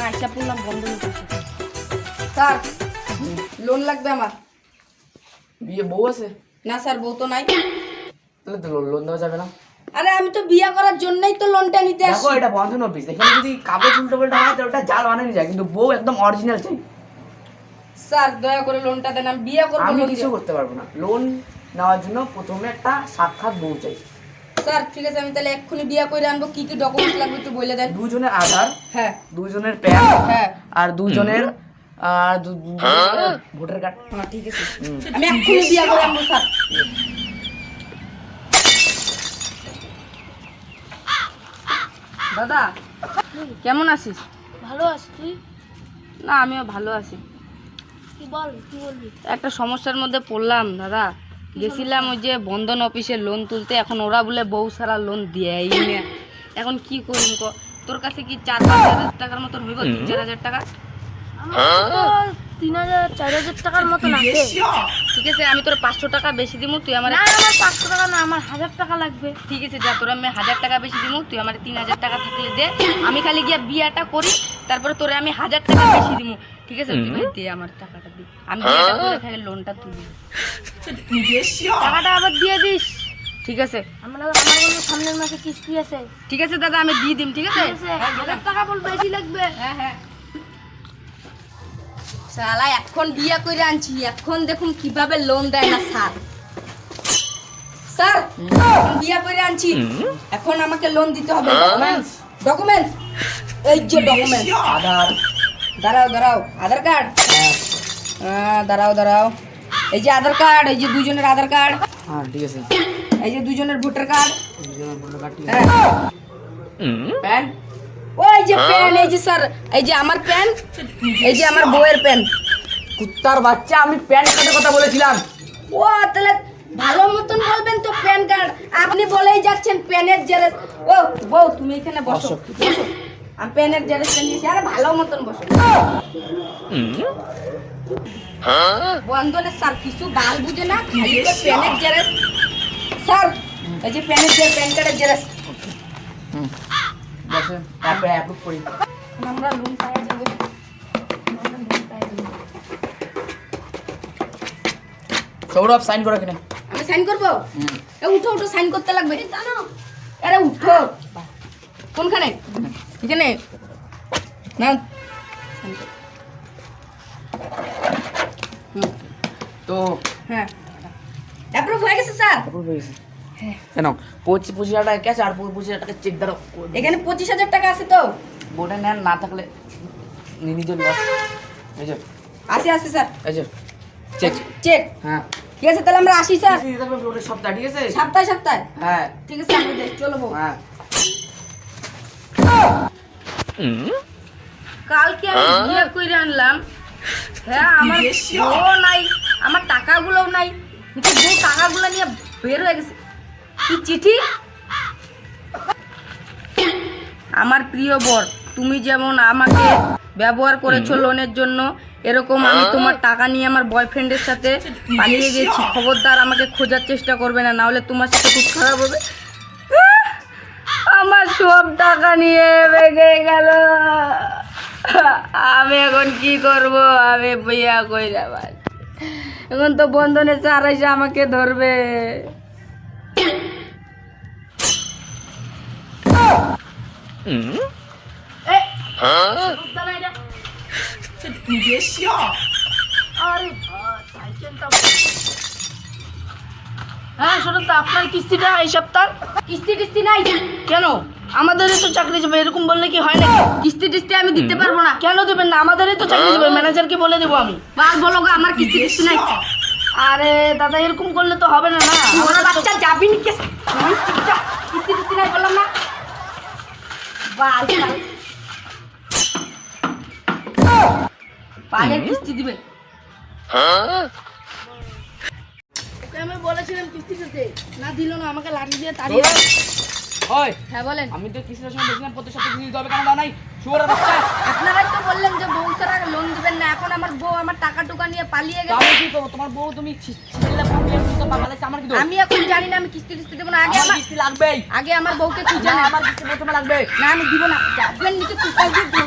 না আশা পড়লাম বন্ধ স্যার লোন লাগবে আমার। বিয়ে বউ আছে? না স্যার বউ তো নাই। তাহলে তো লোন দেওয়া যাবে না। আরে আমি তো বিয়ে করার জন্যই তো লোনটা নিতে দেখো এটা বন্ধন অফিস এখানে যদি কাগজ উল্টো পাল্টা হয় তো ওটা জাল বানানো যায় কিন্তু বউ একদম অরিজিনাল চাই। স্যার দয়া করে লোনটা দেন আমি বিয়ে করব আমি কিছু করতে পারব না। লোন নেওয়ার জন্য প্রথমে একটা সাক্ষাৎ বউ চাই। স্যার ঠিক আছে আমি তাহলে এক্ষুনি বিয়ে করে আনব। কি কি ডকুমেন্টস লাগবে একটু বলে দেন। দুজনের আধার হ্যাঁ। দুজনের প্যান হ্যাঁ। আর দুজনের আর ভোটার কার্ড। হ্যাঁ ঠিক আছে। আমি এক্ষুনি বিয়ে করে আনব স্যার। দাদা কেমন আছিস? ভালো আছি তুই? না আমিও ভালো আছি। কি বল কি বলবি? একটা সমস্যার মধ্যে পড়লাম দাদা। গেছিলাম ওই যে বন্ধন অফিসে লোন তুলতে এখন ওরা বলে বউ সারা লোন দেয় না এখন কি করব ক? তোর কাছে কি চার পাঁচ হাজার টাকার মতন হইব তিন চার হাজার টাকা? তো তিন হাজার চার হাজার টাকার মতন আছে ঠিক আছে আমি তোর পাঁচশো টাকা বেশি দিমু তুই আমার আমার পাঁচশো টাকা না আমার হাজার টাকা লাগবে। ঠিক আছে যা তোর আমি হাজার টাকা বেশি দিমু তুই আমার তিন হাজার টাকা থাকলে দে। আমি খালি গিয়া বিয়াটা করি তারপরে তোরে আমি হাজার টাকা বেশি দিমু। ঠিক আছে? তুই ভাই দে আমার টাকাটা দি। আমি খালি লোনটা তুলি টাকাটা আবার দিয়ে দিস। ঠিক আছে? আমার আমার কোনো সামনের মাসে কিস্তি আছে। ঠিক আছে দাদা আমি দিয়ে দিম ঠিক আছে? হাজার টাকা বল বেশি লাগবে। হ্যাঁ হ্যাঁ। শালা এখন বিয়া করে আনছি। এখন দেখুন কীভাবে লোন দেয় না স্যার। স্যার এখন বিয়া করে আনছি। এখন আমাকে লোন দিতে হবে। ডকুমেন্টস ডকুমেন্টস এই যে ডকুমেন্টস আধার দাঁড়াও দাঁড়াও আধার কার্ড হ্যাঁ দাঁড়াও দাঁড়াও এই যে আধার কার্ড এই যে দুজনের আধার কার্ড হ্যাঁ ঠিক আছে। এই যে দুজনের ভোটার কার্ড দুজনের ভোটার কার্ড ঠিক আছে। প্যান ওই যে পেন এই যে স্যার এই যে আমার পেন এই যে আমার বউয়ের পেন কুত্তার বাচ্চা আমি প্যান কার্ডের কথা বলেছিলাম। ও তাহলে ভালো মতন বলবেন তো প্যান কার্ড আপনি বলেই যাচ্ছেন প্যানের জেরক্স ও বউ তুমি এখানে বসো। বসো আমি প্যানের জেরক্সটা নিয়েছি আরে ভালো মতন বসো। বন্ধনের স্যার কিছু বাল বুঝে না প্যানের জেরক্স স্যার এই যে প্যানের যে প্যান কার্ডের জেরক্স তারপরে অ্যাপ্রুভ করি। আমরা লোন পাই যাব সৌরভ সাইন করো এখানে। আমি সাইন করব? এ উঠো উঠো সাইন করতে লাগবে। জানো আরে উঠো। কোনখানে? এখানে। না। হুম, তো হ্যাঁ। অ্যাপ্রুভ হয়ে গেছে স্যার? অ্যাপ্রুভ হয়ে গেছে। হ্যাঁ। কেন পঁচিশ পঁচিশ হাজার টাকা ক্যাশ আর পঁচিশ হাজার টাকা চেক দ্বারা এখানে পঁচিশ হাজার টাকা আছে তো। বোর্ডে নেন না থাকলে নি- নিজের লস এই যে। আছে আছে স্যার। এই যে চেক চেক হ্যাঁ। ঠিক আছে তাহলে আমরা আসি স্যার। সপ্তাহ ঠিক আছে? সপ্তাহে সপ্তাহে। হ্যাঁ। ঠিক আছে আমরা যাই চলো হ্যাঁ। কালকে আমি বিয়ে করে আনলাম। হ্যাঁ আমার বউ নাই আমার টাকাগুলোও নাই। কিন্তু বউ টাকাগুলো নিয়ে বের হয়ে গেছে। কি চিঠি? আমার প্রিয় বর তুমি যেমন আমাকে ব্যবহার করেছ লোনের জন্য এরকম আমি তোমার টাকা নিয়ে আমার বয়ফ্রেন্ডের সাথে পালিয়ে গেছি। খবরদার আমাকে খোঁজার চেষ্টা করবে না নাহলে তোমার সাথে খুব খারাপ হবে। সব টাকা নিয়ে বেগে গেল। আমি এখন কি করব? আমি বিয়া কইরা ভাই এখন তো বন্ধনে চার এসে আমাকে ধরবে। হ্যাঁ শোনো তো আপনার কিস্তিটা এই সপ্তাহ কিস্তি টিস্তি নাই। কেন? আমাদেরই তো চাকরি যাবে এরকম বললে কি হয় না কিস্তি টিস্তি আমি দিতে পারব না। কেন দেবেন না? আমাদেরই তো চাকরি যাবে ম্যানেজারকে বলে দেবো আমি। আর বলো গো, আমার কিস্তি টিস্তি নাই। আরে দাদা এরকম করলে তো হবে না না? বাচ্চা যাবি নি আমি কিস্তি কিস্তি টিস্তি নাই বললাম না। বাল বাল। কিস্তি দিবে। আমি বলেছিলাম কিস্তি দিতে। না দিল না আমাকে লাঠি দিয়ে তাড়িয়ে হয়। হ্যাঁ বলেন। আমি তো কিসের সময় দেখলাম প্রত্যেক সপ্তাহে কিস্তি দিতে হবে কেন দাও নাই শুয়ার বাচ্চা। আপনারাই তো বললেন যে বউ ছাড়া লোন দিবেন না এখন আমার বউ আমার টাকা টুকা নিয়ে পালিয়ে গেছে। আমি কি করব? তোমার বউ তুমি ছেলে পাবি আমি তো পাগল আমার কি দোষ? আমি এখন জানি না আমি কিস্তি দেবো না। আগে আমার কিস্তি লাগবেই। আগে আমার বউকে খুঁজে না আমার কিস্তি প্রথমে লাগবে। না আমি দিব না। নিচে দিয়ে